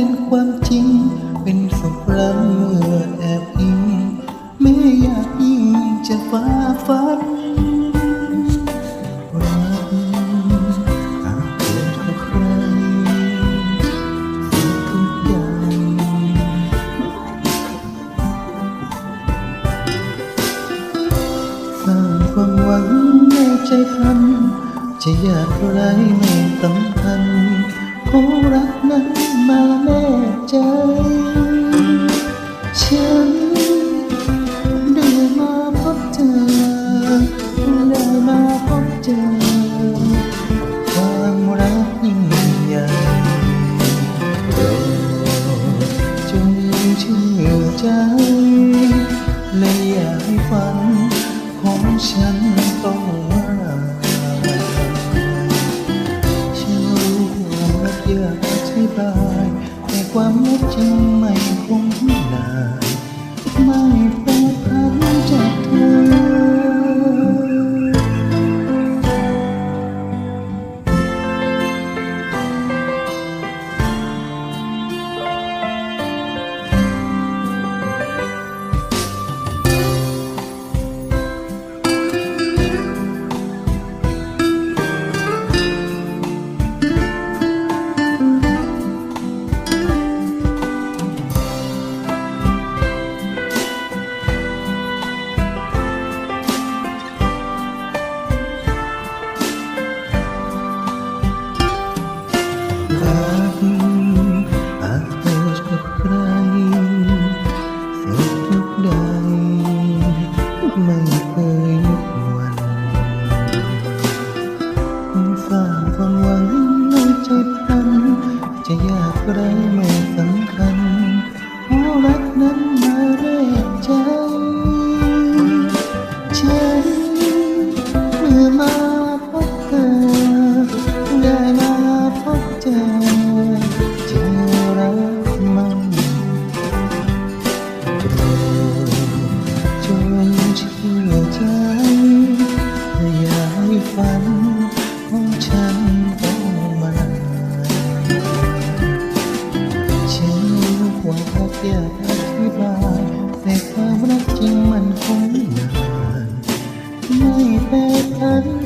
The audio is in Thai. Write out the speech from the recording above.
เป็นความจริง เป็นสุขล้ำเมื่อแอบอิงไม่อยากยิ่งจะฟ้าฟันรักอาจเกิดกับใครสิ่งทุกอย่างสร้างความหวังในใจพันจะยากไรไม่สำคัญขอรักนั้น มาแน่ใจ ฉันได้มาพบเธอ ได้มาพบเจอ ความรักจริงไม่ ไว่ารักยากอธิบายแต่ความรักจริงมันคงนานไม่แปรผัน